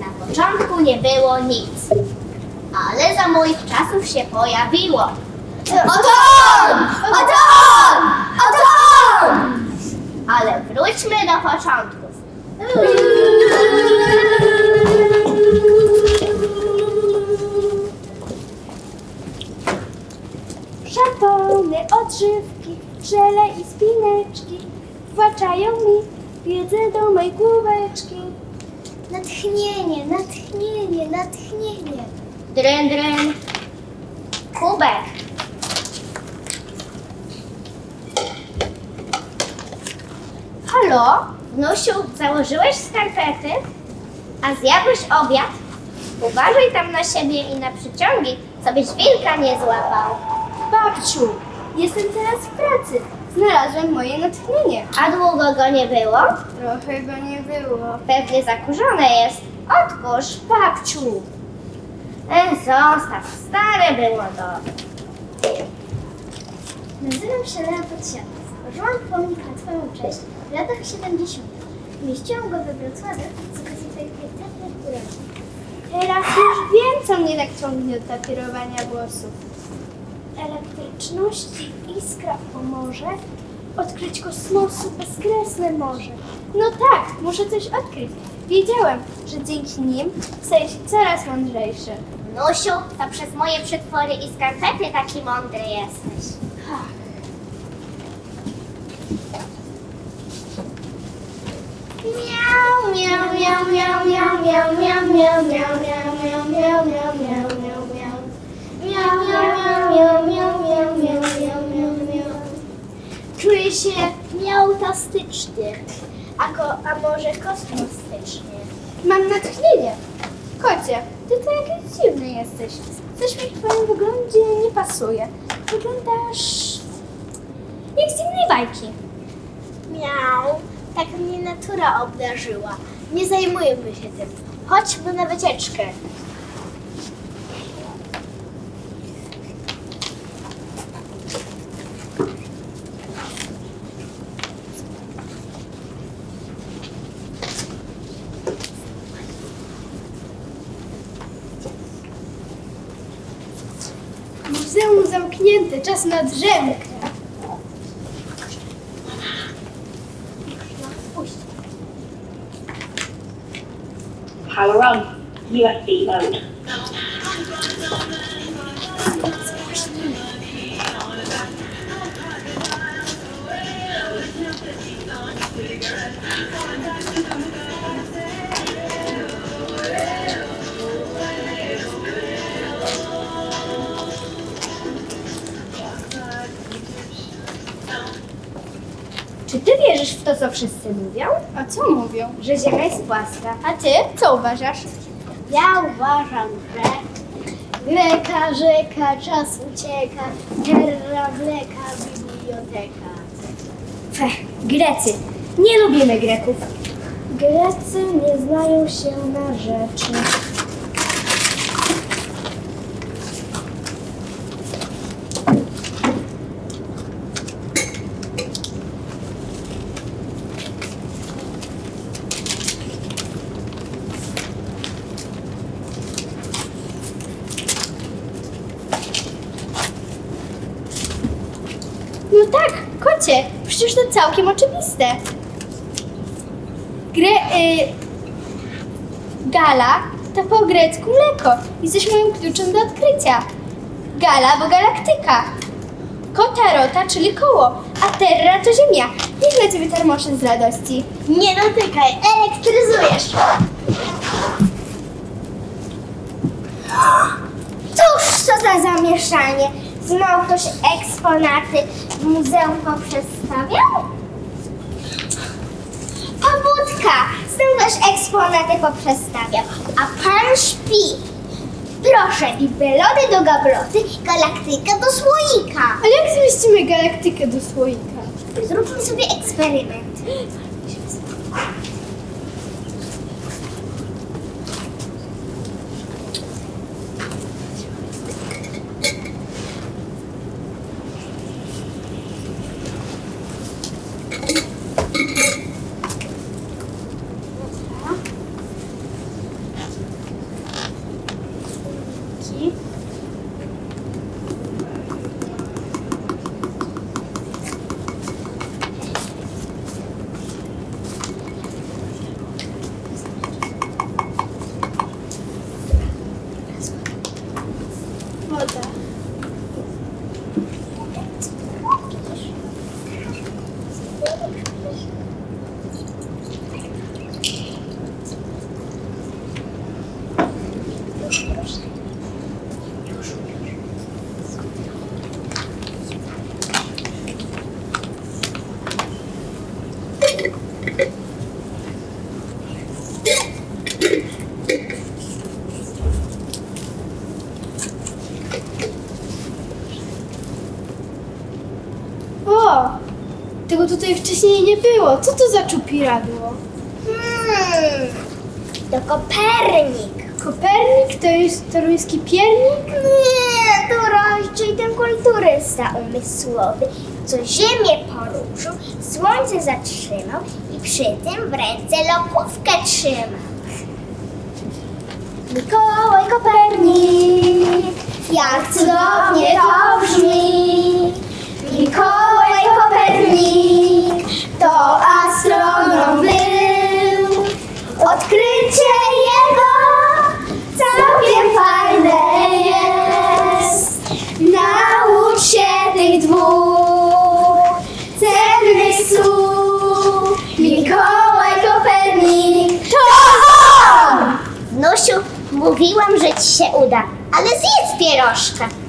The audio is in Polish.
Na początku nie było nic, ale za moich czasów się pojawiło. Oto on! Oto on! Oto! Ale wróćmy do początków. Szatony, odżywki, żele i spineczki włączają mi wiedzę do mej główeczki. Natchnienie, natchnienie, natchnienie. Dryn, dryn. Kubek. Halo? Wnusiu, założyłeś skarpety? A zjadłeś obiad? Uważaj tam na siebie i na przyciągi, co byś wilka nie złapał. Babciu, jestem teraz w pracy. Znalazłem moje natchnienie. A długo go nie było? Trochę go nie było. Pewnie zakurzone jest. Odkurz. Babciu, E, zostaw, stare było dobre. Nazywam się Lea Podsiadła. Stworzyłam pomnik na Twoją cześć w latach 70. Umieściłam go we Wrocławiu z okazji Twoich 15 urodzin. teraz już wiem, co mnie tak ciągnie od tapierowania włosów. Elektryczności iskra pomoże odkryć kosmosu bezkresne morze. No tak, muszę coś odkryć. Wiedziałem, że dzięki nim staję się coraz mądrzejszy. Nusiu, to przez moje przetwory i skarpety taki mądry jesteś. Miau, miau, miau, miau, miau, miau, miau, miau, miau, miau, miau, miau, miau, miau miau, miau, miau, miau, miau, miau, miau. Czuję się miautastycznie, a, ko, a może kosmostycznie. Mam natchnienie. Kocie, ty to jakiś dziwny jesteś. Coś mi w twoim wyglądzie nie pasuje. Wyglądasz jak z innej bajki. Miau, tak mnie natura obdarzyła. Nie zajmujmy się tym. Chodźmy na wycieczkę. Zamknięte, czas na drzemkę. Power on. USB mode. Czy ty wierzysz w to, co wszyscy mówią? A co mówią? Że Ziemia jest płaska. A ty co uważasz? Ja uważam, że Greka, rzeka, czas ucieka, terra mleka, biblioteka. Fech, Grecy. Nie lubimy Greków. Grecy nie znają się na rzeczy. No tak, kocie, przecież to całkiem oczywiste. Gre, y, gala to po grecku mleko. Jesteś moim kluczem do odkrycia. Gala, bo galaktyka. Kota, rota, czyli koło, a terra to ziemia. Niech na ciebie termosze z radości. Nie dotykaj, elektryzujesz. Cóż to za zamieszanie? Znowu ktoś eksponaty w muzeum poprzestawiał? Pobudka! Znowu ktoś eksponaty poprzestawiał. A pan śpi. Proszę, bibelody do gabloty, galaktyka do słoika. Ale jak zmieścimy galaktykę do słoika? Zróbmy sobie eksperyment. Tutaj wcześniej nie było. Co to za czupiradło? Hmm, to Kopernik. Kopernik to jest toruński piernik? Nie, to raczej ten kulturysta umysłowy, co Ziemię poruszył, Słońce zatrzymał i przy tym w ręce lokówkę trzymał. Mikołaj Kopernik, jak cudownie to brzmi. Mikołaj Kopernik, to astronom był. Odkrycie jego całkiem fajne jest. Naucz się tych dwóch cennych słów. Mikołaj Kopernik, to on! Mówiłam, że ci się uda, ale zjedz pierożka.